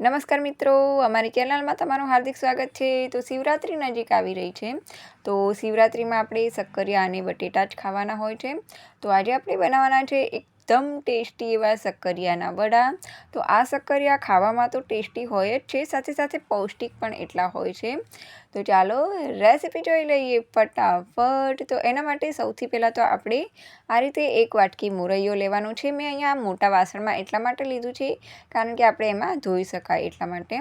નમસ્કાર મિત્રો, અમારી ચેનલમાં તમારું હાર્દિક સ્વાગત છે. તો શિવરાત્રિ નજીક આવી રહી છે. તો શિવરાત્રિમાં આપણે શક્કરિયા અને બટેટા જ ખાવાના હોય છે. તો આજે આપણે બનાવવાના છે એકદમ ટેસ્ટી એવા શક્કરિયાના વડા. તો આ શક્કરિયા ખાવામાં તો ટેસ્ટી હોય જ છે, સાથે સાથે પૌષ્ટિક પણ એટલા હોય છે. તો ચાલો રેસીપી જોઈ લઈએ ફટાફટ. તો એના માટે સૌથી પહેલાં તો આપણે આ રીતે એક વાટકી મુરૈયો લેવાનું છે. મેં અહીંયા મોટા વાસણમાં એટલા માટે લીધું છે, કારણ કે આપણે એમાં ધોઈ શકાય એટલા માટે.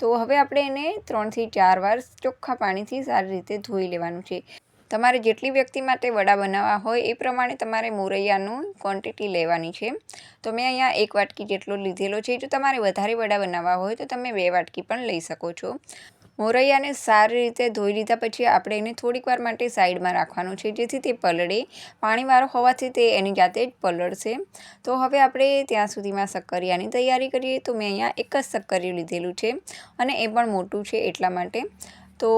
તો હવે આપણે એને ત્રણથી ચાર વાર ચોખ્ખા પાણીથી સારી રીતે ધોઈ લેવાનું છે. તમારે જેટલી વ્યક્તિ માટે વડા બનાવવા હોય એ પ્રમાણે તમારે મોરૈયાનું ક્વોન્ટિટી લેવાની છે. તો મેં અહીંયા એક વાટકી જેટલો લીધેલો છે. જો તમારે વધારે વડા બનાવવા હોય તો તમે બે વાટકી પણ લઈ શકો છો. મોરૈયાને સારી રીતે ધોઈ લીધા પછી આપણે એને થોડીક વાર માટે સાઈડમાં રાખવાનું છે. જેથી તે પલળે. પાણીવાળો હોવાથી તે એની જાતે જ પલળશે. તો હવે આપણે ત્યાં સુધીમાં શક્કરિયાની તૈયારી કરીએ. તો મેં અહીંયા એક જ શક્કરિયું લીધેલું છે. અને એ પણ મોટું છે એટલા માટે. તો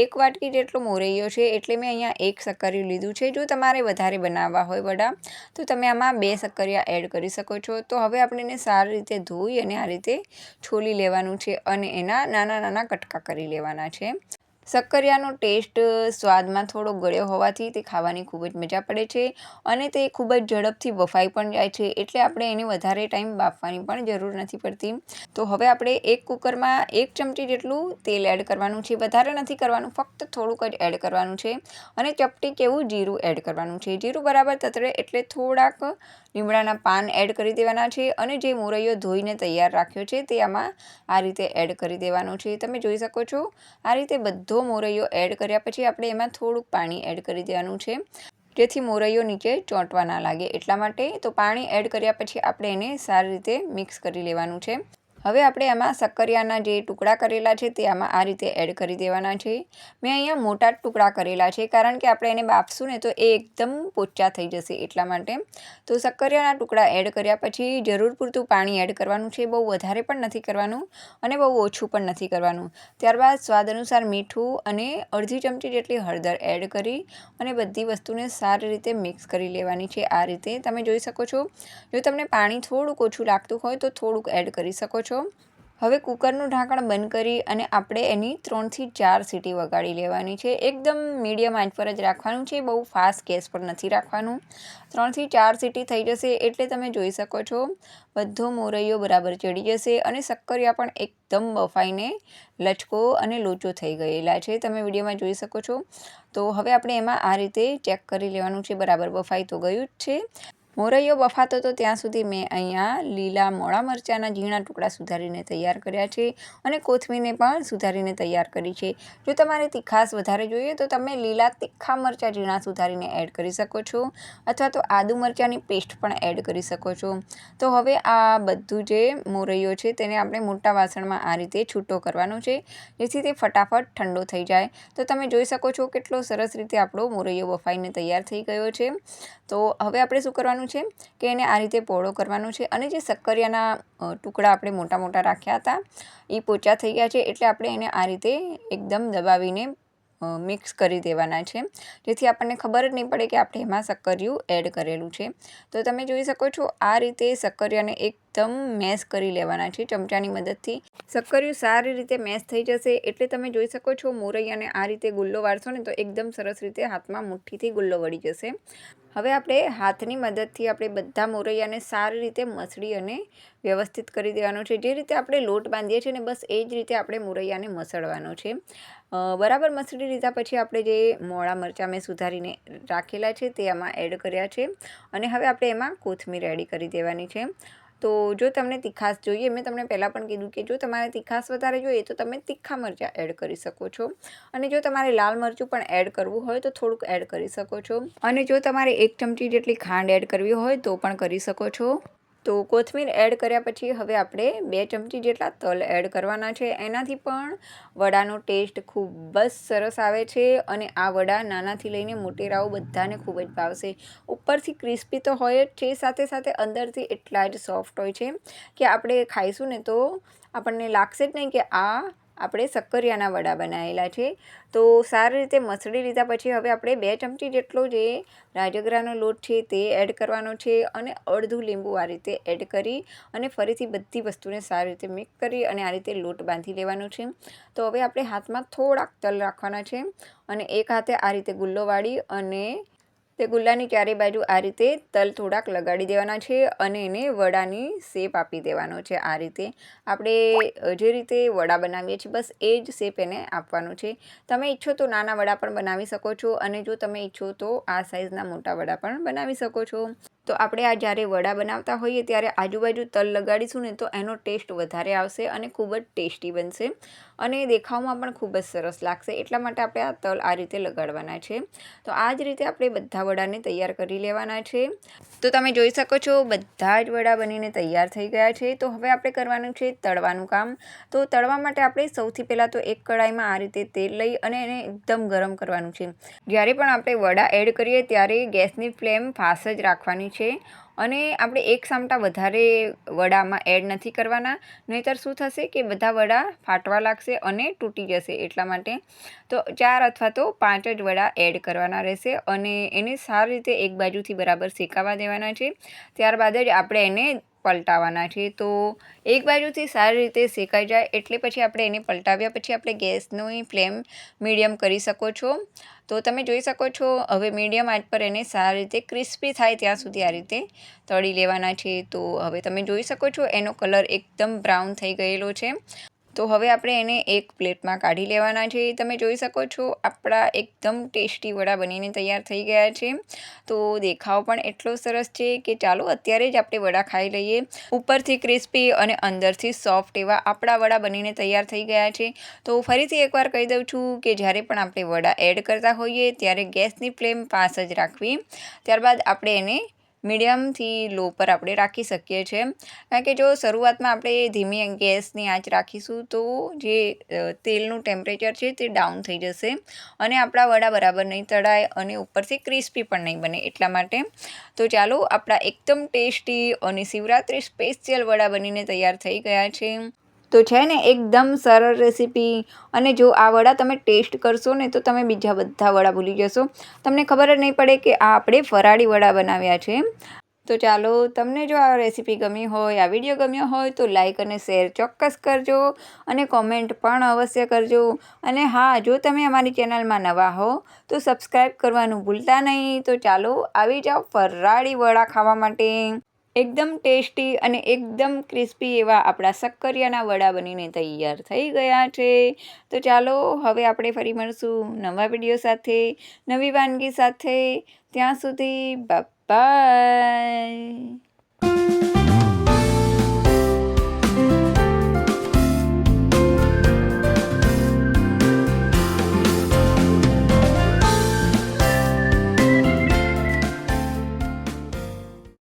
એક વાટકી જેટલો મોરૈયો છે એટલે મેં અહીંયા એક શક્કરિયું લીધું છે. જો તમારે વધારે બનાવવા હોય વડા, તો તમે આમાં બે શક્કરિયા એડ કરી શકો છો. તો હવે આપણે એને સારી રીતે ધોઈ અને આ રીતે છોલી લેવાનું છે અને એના નાના નાના કટકા કરી લેવાના છે. શક્કરિયાનો ટેસ્ટ સ્વાદમાં થોડો ગળ્યો હોવાથી તે ખાવાની ખૂબ જ મજા પડે છે અને તે ખૂબ જ ઝડપથી બફાઈ પણ જાય છે એટલે આપણે એને વધારે ટાઈમ બાફવાની પણ જરૂર નથી પડતી. તો હવે આપણે એક કુકરમાં એક ચમચી જેટલું તેલ એડ કરવાનું છે. વધારે નથી કરવાનું, ફક્ત થોડુંક જ એડ કરવાનું છે અને ચપટી કેવું જીરું એડ કરવાનું છે. જીરું બરાબર તતરે એટલે થોડાક લીમડાના પાન એડ કરી દેવાના છે અને જે મોરૈયો ધોઈને તૈયાર રાખ્યો છે તે આમાં આ રીતે એડ કરી દેવાનો છે. તમે જોઈ શકો છો આ રીતે બધો અડધો મોરૈયો એડ કર્યા પછી આપણે એમાં થોડુંક પાણી એડ કરી દેવાનું છે. જેથી મોરૈયો નીચે ચોંટવા ના લાગે. એટલા માટે તો પાણી એડ કર્યા પછી આપણે એને સારી રીતે મિક્સ કરી લેવાનું છે. હવે આપણે આમાં શક્કરિયાના જે ટુકડા કરેલા છે તે આમાં આ રીતે એડ કરી દેવાના છે. મેં અહીંયા મોટા ટુકડા કરેલા છે કારણ કે આપણે એને બાફશું ને તો એ એકદમ પોચા થઈ જશે એટલા માટે. તો શક્કરિયાના ટુકડા એડ કર્યા પછી જરૂર પૂરતું પાણી એડ કરવાનું છે. બહુ વધારે પણ નથી કરવાનું અને બહુ ઓછું પણ નથી કરવાનું. ત્યારબાદ સ્વાદ અનુસાર મીઠું અને અડધી ચમચી જેટલી હળદર એડ કરી અને બધી વસ્તુને સારી રીતે મિક્સ કરી લેવાની છે. આ રીતે તમે જોઈ શકો છો. જો તમને પાણી થોડુંક ઓછું લાગતું હોય તો થોડુંક એડ કરી શકો છો. છો. હવે કુકરનું ઢાંકણ બંધ કરી અને આપણે એની ત્રણથી ચાર સીટી વગાડી લેવાની છે. એકદમ મીડિયમ આંચ પર જ રાખવાનું છે. બહુ ફાસ્ટ ગેસ પર નથી રાખવાનું. ત્રણથી ચાર સીટી થઈ જશે એટલે તમે જોઈ શકો છો, બધો મોરૈયો બરાબર ચડી જશે અને શક્કરિયા પણ એકદમ બફાઈને લચકો અને લોચો થઈ ગયેલા છે. તમે વિડીયોમાં જોઈ શકો છો. તો હવે આપણે એમાં આ રીતે ચેક કરી લેવાનું છે. બરાબર બફાઈ તો ગયું જ છે. મોરૈયો બફાતો હતો ત્યાં સુધી મેં અહીંયા લીલા મોળા મરચાંના ઝીણા ટુકડા સુધારીને તૈયાર કર્યા છે અને કોથમીરને પણ સુધારીને તૈયાર કરી છે. જો તમારે તીખાસ વધારે જોઈએ તો તમે લીલા તીખા મરચાં ઝીણા સુધારીને એડ કરી શકો છો અથવા તો આદુ મરચાંની પેસ્ટ પણ એડ કરી શકો છો. તો હવે આ બધું જે મોરૈયો છે તેને આપણે મોટા વાસણમાં આ રીતે છૂટો કરવાનો છે જેથી તે ફટાફટ ઠંડો થઈ જાય. તો તમે જોઈ શકો છો કેટલો સરસ રીતે આપણો મોરૈયો બફાઈને તૈયાર થઈ ગયો છે. તો હવે આપણે શું કરવાનું કરવાનું છે કે એને આ રીતે પહોળો કરવાનો છે. અને જે શક્કરિયાના ટુકડા આપણે મોટા મોટા રાખ્યા હતા, એ પોચા થઈ ગયા છે એટલે આપણે એને આ રીતે એકદમ દબાવીને મિક્સ કરી દેવાના છે. જેથી આપણને ખબર જ નહીં પડે કે આપણે એમાં શક્કરિયું એડ કરેલું છે. તો તમે જોઈ શકો છો આ રીતે શક્કરિયાને એકદમ મેશ કરી લેવાના છે ચમચાની મદદથી. શક્કરિયું સારી રીતે મેશ થઈ જશે એટલે તમે જોઈ શકો છો મોરૈયાને આ રીતે ગુલ્લો વાળશો ને તો એકદમ સરસ રીતે હાથમાં મુઠ્ઠીથી ગુલ્લો વળી જશે. હવે આપણે હાથની મદદથી આપણે બધા મોરૈયાને સારી રીતે મસળી અને વ્યવસ્થિત કરી દેવાનો છે. જે રીતે આપણે લોટ બાંધીએ છીએ ને બસ એ જ રીતે આપણે મોરૈયાને મસળવાનો છે. બરાબર મસળી લીધા પછી આપણે જે મોળા મરચાં મેં સુધારીને રાખેલા છે તે આમાં એડ કર્યા છે. અને હવે આપણે એમાં કોથમીર એડ કરી દેવાની છે. તો જો તમને તીખાસ જોઈએ, મેં તમને પહેલાં પણ કીધું કે જો તમારે તીખાસ વધારે જોઈએ તો તમે તીખા મરચાં એડ કરી શકો છો. અને જો તમારે લાલ મરચું પણ એડ કરવું હોય તો થોડુંક એડ કરી શકો છો. અને જો તમારે એક ચમચી જેટલી ખાંડ એડ કરવી હોય તો પણ કરી શકો છો. તો કોથમીર એડ કર્યા પછી હવે આપણે બે ચમચી જેટલા તલ એડ કરવાના છે. એનાથી પણ વડાનો ટેસ્ટ ખૂબ જ સરસ આવે છે અને આ વડા નાનાથી લઈને મોટેરાઓ બધાને ખૂબ જ ભાવશે. ઉપરથી ક્રિસ્પી તો હોય જ છે, સાથે સાથે અંદરથી એટલા જ સોફ્ટ હોય છે કે આપણે ખાઈશું ને તો આપણને લાગશે જ નહીં કે આ આપણે શક્કરિયાના વડા બનાવેલા છે. તો સારી રીતે મસળી લીધા પછી હવે આપણે બે ચમચી જેટલો જે રાજગરાનો લોટ છે તે એડ કરવાનો છે અને અડધું લીંબુ આ રીતે એડ કરી અને ફરીથી બધી વસ્તુને સારી રીતે મિક્સ કરી અને આ રીતે લોટ બાંધી લેવાનો છે. તો હવે આપણે હાથમાં થોડાક તલ રાખવાના છે અને એક હાથે આ રીતે ગુલ્લો વાળી અને તે ગુલ્લાની ચારે બાજુ આ રીતે તલ થોડાક લગાડી દેવાના છે અને એને વડાની શેપ આપી દેવાનો છે આ રીતે. આપણે જે રીતે વડા બનાવીએ છીએ, બસ એ જ શેપ એને આપવાનું છે. તમે ઈચ્છો તો નાના વડા પણ બનાવી શકો છો અને જો તમે ઈચ્છો તો આ સાઇઝના મોટા વડા પણ બનાવી શકો છો. તો આપણે આ જ્યારે વડા બનાવતા હોઈએ ત્યારે આજુબાજુ તલ લગાડીશું ને તો એનો ટેસ્ટ વધારે આવશે અને ખૂબ જ ટેસ્ટી બનશે. અને દેખાવમાં પણ ખૂબ જ સરસ લાગશે. એટલા માટે આપણે આ તલ આ રીતે લગાડવાના છે. તો આ જ રીતે આપણે બધા વડાને તૈયાર કરી લેવાના છે. તો તમે જોઈ શકો છો, બધા જ વડા બનીને તૈયાર થઈ ગયા છે. તો હવે આપણે કરવાનું છે તળવાનું કામ. તો તળવા માટે આપણે સૌથી પહેલાં તો એક કડાઈમાં આ રીતે તેલ લઈ અને એને એકદમ ગરમ કરવાનું છે. જ્યારે પણ આપણે વડા એડ કરીએ, ત્યારે ગેસની ફ્લેમ ફાસ્ટ જ રાખવાની છે. અને આપણે એક સામટા વધારે વડામાં એડ નથી કરવાના. નહીંતર શું થશે કે બધા વડા ફાટવા લાગશે અને તૂટી જશે એટલા માટે. તો ચાર અથવા તો પાંચ જ વડા એડ કરવાના રહેશે અને એને સારી રીતે એક બાજુથી બરાબર શેકાવા દેવાના છે. ત્યારબાદ જ આપણે એને પલટાવવાના છે. તો એક બાજુથી સારી રીતે શેકાઈ જાય એટલે પછી આપણે એને પલટાવ્યા પછી આપણે ગેસનું ફ્લેમ મીડિયમ કરી શકો છો. તો તમે જોઈ શકો છો, હવે મીડિયમ આંચ પર એને સારી રીતે ક્રિસ્પી થાય ત્યાં સુધી આ રીતે તળી લેવાના છે. તો હવે તમે જોઈ શકો છો, એનો કલર એકદમ બ્રાઉન થઈ ગયેલો છે. તો હવે આપણે એને એક પ્લેટમાં કાઢી લેવાના છે. તમે જોઈ શકો છો, આપણા એકદમ ટેસ્ટી વડા બનીને તૈયાર થઈ ગયા છે. તો દેખાવ પણ એટલો સરસ છે કે ચાલો અત્યારે જ આપણે વડા ખાઈ લઈએ. ઉપરથી ક્રિસ્પી અને અંદરથી સોફ્ટ એવા આપણા વડા બનીને તૈયાર થઈ ગયા છે. તો ફરીથી એકવાર કહી દઉં છું કે જ્યારે પણ આપણે વડા એડ કરતા હોઈએ, ત્યારે ગેસની ફ્લેમ પાસ જ રાખવી. ત્યારબાદ આપણે એને મીડિયમથી લો પર આપણે રાખી શકીએ છીએ. કારણ કે જો શરૂઆતમાં આપણે ધીમી ગેસની આંચ રાખીશું તો જે તેલનું ટેમ્પરેચર છે તે ડાઉન થઈ જશે અને આપણા વડા બરાબર નહીં તળાય અને ઉપરથી ક્રિસ્પી પણ નહીં બને એટલા માટે. તો ચાલો આપણા એકદમ ટેસ્ટી અને શિવરાત્રિ સ્પેશિયલ વડા બનીને તૈયાર થઈ ગયા છે. તો છે ને એકદમ સરળ રેસીપી અને જો આ વડા તમે ટેસ્ટ કરશો ને તો તમે બીજા બધા વડા ભૂલી જશો. તમને ખબર જ નહીં પડે કે આ આપણે ફરાળી વડા બનાવ્યા છે. તો ચાલો, તમને જો આ રેસીપી ગમી હોય, આ વીડિયો ગમ્યો હોય તો લાઇક અને શેર ચોક્કસ કરજો અને કોમેન્ટ પણ અવશ્ય કરજો. અને હા, જો તમે અમારી ચેનલમાં નવા હો તો સબસ્ક્રાઈબ કરવાનું ભૂલતા નહીં. તો ચાલો, આવી જાઓ ફરાળી વડા ખાવા માટે. એકદમ ટેસ્ટી અને એકદમ ક્રિસ્પી એવા આપણા શક્કરિયાના વડા બનીને તૈયાર થઈ ગયા છે. તો ચાલો, હવે આપણે ફરી મળશું નવા વીડિયો સાથે, નવી વાનગી સાથે. ત્યાં સુધી બાય